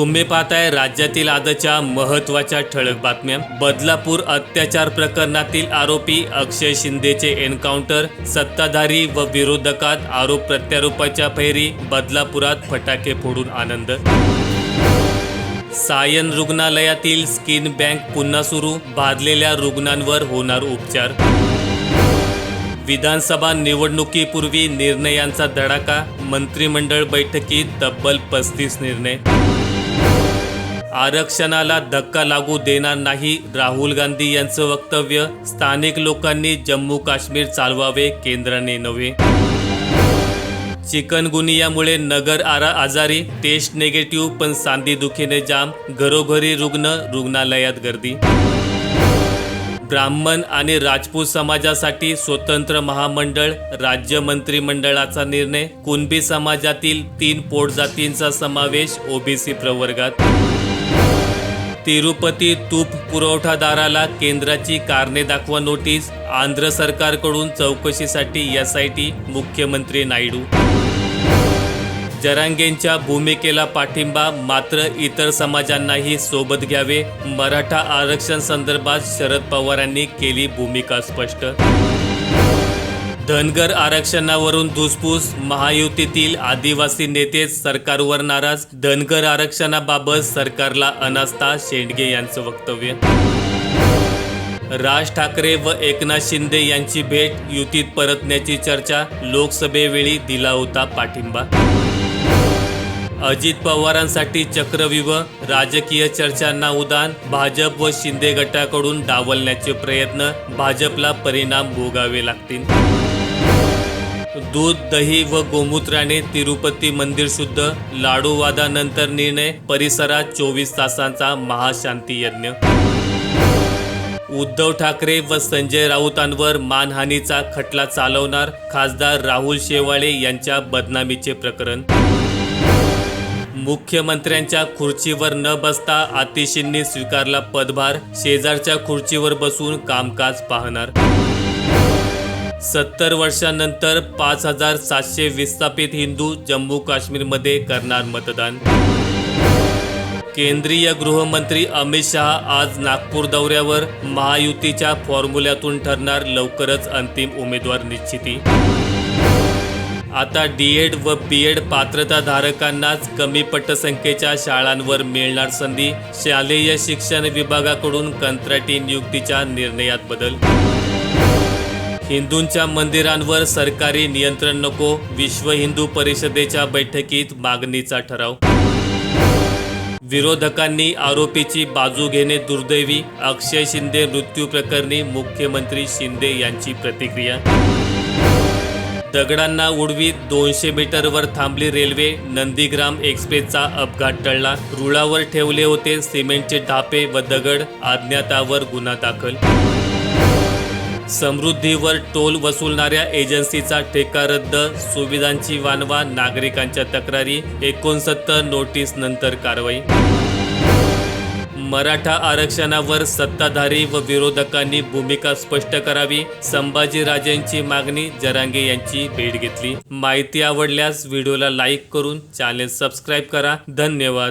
तुम्ही पाहताय राज्यातील आजच्या महत्त्वाच्या ठळक बातम्या. बदलापूर अत्याचार प्रकरणातील आरोपी अक्षय शिंदेचे एन्काउंटर सत्ताधारी व विरोधकात आरोप प्रत्यारोपाच्या फैरी बदलापुरात फटाके फोडून आनंद. सायन रुग्णालयातील स्किन बँक पुन्हा सुरू भाजलेल्या रुग्णांवर होणार उपचार. विधानसभा निवडणुकीपूर्वी निर्णयांचा धडाका मंत्रिमंडळ बैठकीत तब्बल पस्तीस निर्णय. आरक्षणाला धक्का लागू देणार नाही राहुल गांधी यांचं वक्तव्य. स्थानिक लोकांनी जम्मू काश्मीर चालवावे केंद्राने नव्हे. चिकनगुनियामुळे नगर आरा आजारी टेस्ट निगेटिव्ह पण सांधीदुखीने जाम घरोघरी रुग्ण रुग्णालयात गर्दी. ब्राह्मण आणि राजपूत समाजासाठी स्वतंत्र महामंडळ राज्य मंत्रिमंडळाचा निर्णय. कुणबी समाजातील तीन पोटजातींचा समावेश ओबीसी प्रवर्गात. तिरुपती तूप पुरवठादाराला केंद्राची कारणे दाखवा नोटीस आंध्र सरकारकडून चौकशीसाठी एस आय टी मुख्यमंत्री नायडू. जरांगेंच्या भूमिकेला पाठिंबा मात्र इतर समाजांनाही सोबत घ्यावे. मराठा आरक्षण संदर्भात शरद पवारांनी केली भूमिका स्पष्ट. धनगर आरक्षणावरून धुसफूस महायुतीतील आदिवासी नेतेच सरकारवर नाराज. धनगर आरक्षणाबाबत सरकारला अनास्था शेंडगे यांचं वक्तव्य. राज ठाकरे व एकनाथ शिंदे यांची भेट युतीत परतण्याची चर्चा लोकसभेवेळी दिला होता पाठिंबा. अजित पवारांसाठी चक्रव्यूह राजकीय चर्चांना उदान भाजप व शिंदे गटाकडून डावलण्याचे प्रयत्न भाजपला परिणाम भोगावे लागतील. दूध दही व गोमूत्राने तिरुपती मंदिर शुद्ध लाडूवादानंतर निर्णय परिसरात चोवीस तासांचा महाशांती यज्ञ. उद्धव ठाकरे व संजय राऊतांवर मानहानीचा खटला चालवणार खासदार राहुल शेवाळे यांच्या बदनामीचे प्रकरण. मुख्यमंत्र्यांच्या खुर्चीवर न बसता आतिशींनी स्वीकारला पदभार शेजारच्या खुर्चीवर बसून कामकाज पाहणार. सत्तर वर्षानंतर पाच हजार सातशे विस्थापित हिंदू जम्मू काश्मीरमध्ये करणार मतदान. केंद्रीय गृहमंत्री अमित शहा आज नागपूर दौऱ्यावर महायुतीच्या फॉर्म्युल्यातून ठरणार लवकरच अंतिम उमेदवार निश्चिती. आता डी एड व बी एड पात्रताधारकांनाच कमी पटसंख्येच्या शाळांवर मिळणार संधी. शालेय शिक्षण विभागाकडून कंत्राटी नियुक्तीच्या निर्णयात बदल. हिंदूंच्या मंदिरांवर सरकारी नियंत्रण नको विश्व हिंदू परिषदेच्या बैठकीत मागणीचा ठराव. विरोधकांनी आरोपीची बाजू घेणे दुर्दैवी अक्षय शिंदे मृत्यू प्रकरणी मुख्यमंत्री शिंदे यांची प्रतिक्रिया. दगडांना उडवीत दोनशे मीटरवर थांबली रेल्वे नंदीग्राम एक्सप्रेसचा अपघात टळला. रुळावर ठेवले होते सिमेंटचे ढापे व दगड अज्ञातावर गुन्हा दाखल. समृद्धीवर टोल वसूलणाऱ्या एजन्सीचा ठेका रद्द सुविधांची वानवा नागरिकांच्या तक्रारी एकोणसत्तर नोटीस नंतर कारवाई. मराठा आरक्षणावर सत्ताधारी व विरोधकांनी भूमिका स्पष्ट करावी संभाजीराजेंची मागणी जरांगे यांची भेट घेतली. माहिती आवडल्यास व्हिडिओला लाईक करून चॅनेल सबस्क्राईब करा. धन्यवाद.